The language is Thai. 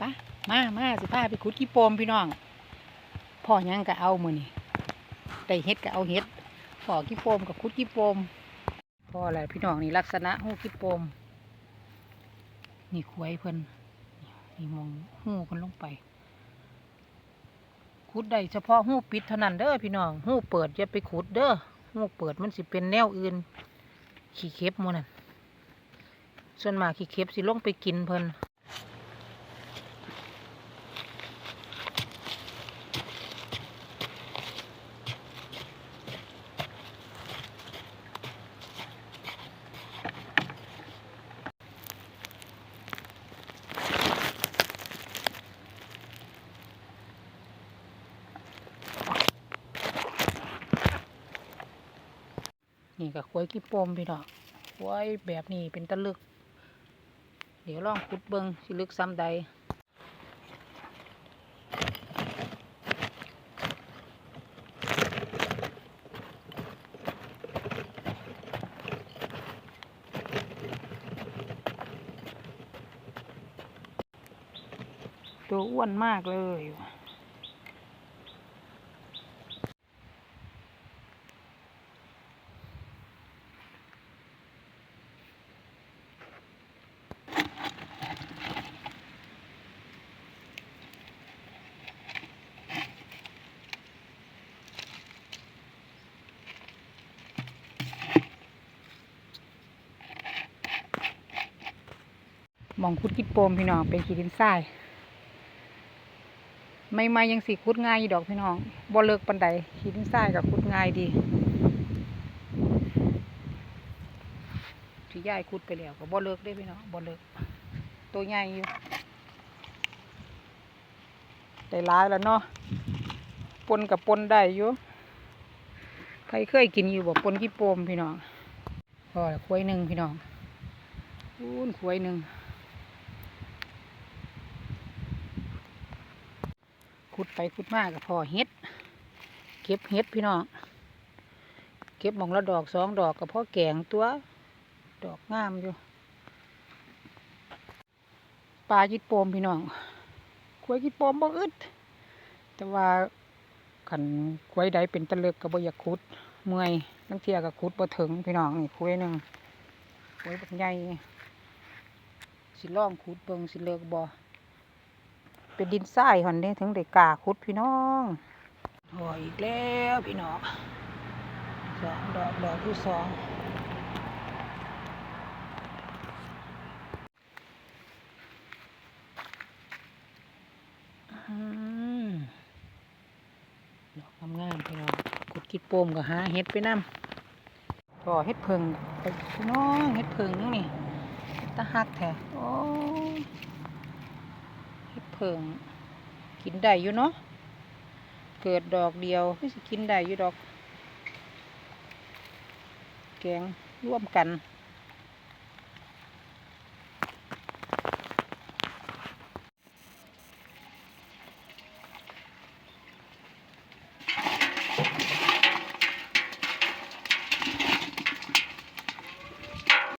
ปะมามาสิพาไปขุดขี้โปมพี่น้องพ่อยังก็เอามือนี่ได้เฮ็ดก็เอาเฮ็ดพ่อขี้โปมกับขุดขี้โปมพ่ออะไรพี่น้องนี่ลักษณะหูขี้โปมนี่ควยเพิ่นนี่มองหูเพิ่นลงไปขุดได้เฉพาะหูปิดเท่านั้นเด้อพี่น้องหูเปิดอย่าไปขุดเด้อหูเปิดมันสิเป็นแนวอื่น ขี้เข็บมูนั่นส่วนมากขี้เข็บสิลงไปกินเพิ่น นี่ก็ควยกี่ปมพี่น้องควยแบบนี้เป็นตะลึก เดี๋ยวลองขุดเบิงสิลึกซ้ำใดตัวอ้วนมากเลย มองคุดกิดโปมพี่น้องเป็นขีดินทรายไม่ไม่ยังสีคุดง่ายอีดอกพี่น้องบ่เลิกปันใดขีดินทรายกับคุดง่ายดีที่ย่ายคุดไปแล้วก็บ่เลิกได้พี่น้องบ่เลิก ตัวใหญ่อยู่ได้ร้ายแล้วเนาะปนกับปนได้อยู่ใครเคยกินอยู่บ่ปนกี่โปมพี่น้องพอละควยหนึ่งพี่น้องอู้นควยหนึ่ง ขุดไปขุดมากกับพอเฮ็ด เก็บเฮ็ดพี่น้อง เก็บมองละดอกสองดอกกับพ่อแกงตัว ดอกงามอยู่ ปลาจิตโปมพี่น้องควยจิตโปมบ่อึด แต่ว่าขันควยใดเป็นตะเลิกก็บ่อยากขุด เมื่อยลังเทียก็ขุดบ่ถึงพี่น้องนี่ควยหนึ่งควยบักใหญ่สิล่องขุดเบิ่งสิเลิกบ่ เป็นดินทรายหันเด้ถึงได้กล้าขุดพี่น้องโอ้ยอีกแล้วพี่น้องสองดอกดอกที่สองอืมดอกงามๆพี่น้องขุดกิดโปมก็หาเห็ดไปนำก็เห็ดเพิงไปพี่น้องเห็ดเพิงนี่ตะหักแท้โอ้ยเฮ็ด เพิงกินได้อยู่เนาะเกิดดอกเดียวคือสิกินได้อยู่ดอก แกงร่วมกัน